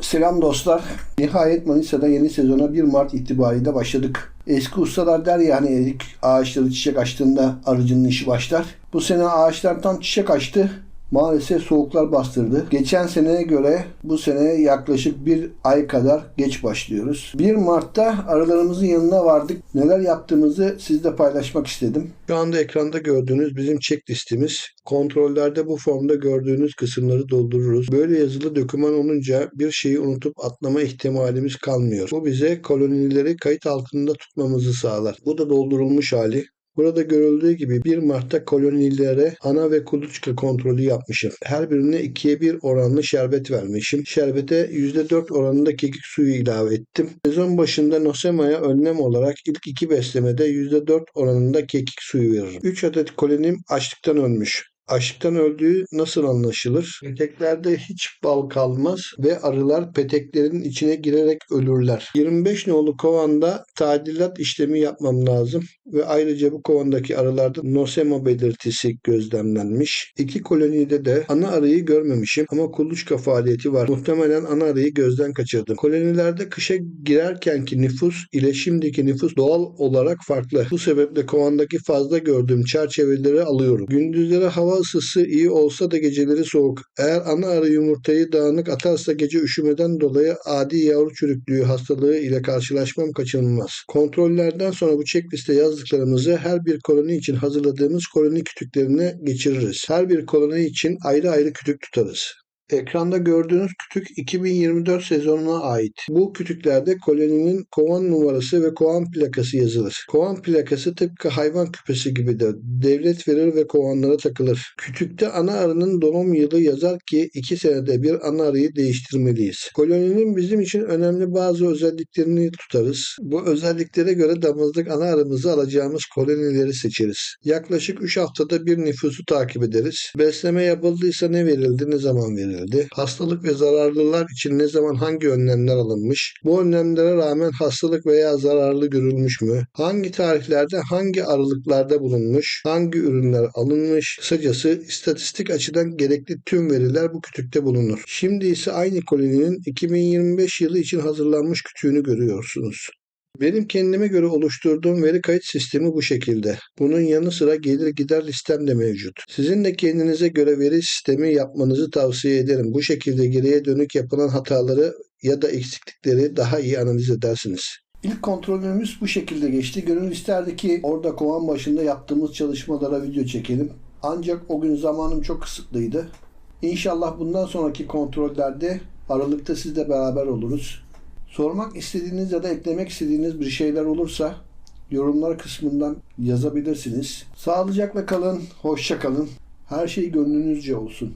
Selam dostlar. Nihayet Manisa'da yeni sezona 1 Mart itibariyle başladık. Eski ustalar der ya hani erik ağaçları çiçek açtığında arıcının işi başlar. Bu sene ağaçlar tam çiçek açtı. Maalesef soğuklar bastırdı. Geçen seneye göre bu sene yaklaşık bir ay kadar geç başlıyoruz. 1 Mart'ta arılarımızın yanına vardık. Neler yaptığımızı sizle paylaşmak istedim. Şu anda ekranda gördüğünüz bizim checklistimiz. Kontrollerde bu formda gördüğünüz kısımları doldururuz. Böyle yazılı doküman olunca bir şeyi unutup atlama ihtimalimiz kalmıyor. Bu bize kolonileri kayıt altında tutmamızı sağlar. Bu da doldurulmuş hali. Burada görüldüğü gibi 1 Mart'ta kolonilere ana ve kuluçka kontrolü yapmışım. Her birine 2'ye 1 oranlı şerbet vermişim. Şerbete %4 oranında kekik suyu ilave ettim. Sezon başında Nosema'ya önlem olarak ilk iki beslemede %4 oranında kekik suyu veririm. 3 adet kolonim açlıktan ölmüş. Açlıktan öldüğü nasıl anlaşılır? Peteklerde hiç bal kalmaz ve arılar peteklerin içine girerek ölürler. 25 nolu kovanda tadilat işlemi yapmam lazım ve ayrıca bu kovandaki arılarda nosema belirtisi gözlemlenmiş. İki kolonide de ana arıyı görmemişim ama kuluçka faaliyeti var. Muhtemelen ana arıyı gözden kaçırdım. Kolonilerde kışa girerkenki nüfus ile şimdiki nüfus doğal olarak farklı. Bu sebeple kovandaki fazla gördüğüm çerçeveleri alıyorum. Gündüzleri hava ısısı iyi olsa da geceleri soğuk. Eğer ana arı yumurtayı dağınık atarsa gece üşümeden dolayı adi yavru çürüklüğü hastalığı ile karşılaşmam kaçınılmaz. Kontrollerden sonra bu checkliste yazdıklarımızı her bir koloni için hazırladığımız koloni kütüklerine geçiririz. Her bir koloni için ayrı ayrı kütük tutarız. Ekranda gördüğünüz kütük 2024 sezonuna ait. Bu kütüklerde koloninin kovan numarası ve kovan plakası yazılır. Kovan plakası tıpkı hayvan küpesi gibidir. Devlet verir ve kovanlara takılır. Kütükte ana arının doğum yılı yazar ki 2 senede bir ana arıyı değiştirmeliyiz. Koloninin bizim için önemli bazı özelliklerini tutarız. Bu özelliklere göre damızlık ana arımızı alacağımız kolonileri seçeriz. Yaklaşık 3 haftada bir nüfusu takip ederiz. Besleme yapıldıysa ne verildi, ne zaman verildi? Hastalık ve zararlılar için ne zaman hangi önlemler alınmış? Bu önlemlere rağmen hastalık veya zararlı görülmüş mü? Hangi tarihlerde hangi aralıklarda bulunmuş? Hangi ürünler alınmış? Kısacası istatistik açıdan gerekli tüm veriler bu kütükte bulunur. Şimdi ise aynı koloninin 2025 yılı için hazırlanmış kütüğünü görüyorsunuz. Benim kendime göre oluşturduğum veri kayıt sistemi bu şekilde. Bunun yanı sıra gelir gider listem de mevcut. Sizin de kendinize göre veri sistemi yapmanızı tavsiye ederim. Bu şekilde geriye dönük yapılan hataları ya da eksiklikleri daha iyi analiz edersiniz. İlk kontrolümüz bu şekilde geçti. Gönül isterdi ki orada kovan başında yaptığımız çalışmalara video çekelim. Ancak o gün zamanım çok kısıtlıydı. İnşallah bundan sonraki kontrollerde Aralık'ta sizle beraber oluruz. Sormak istediğiniz ya da eklemek istediğiniz bir şeyler olursa yorumlar kısmından yazabilirsiniz. Sağlıcakla kalın, hoşça kalın. Her şey gönlünüzce olsun.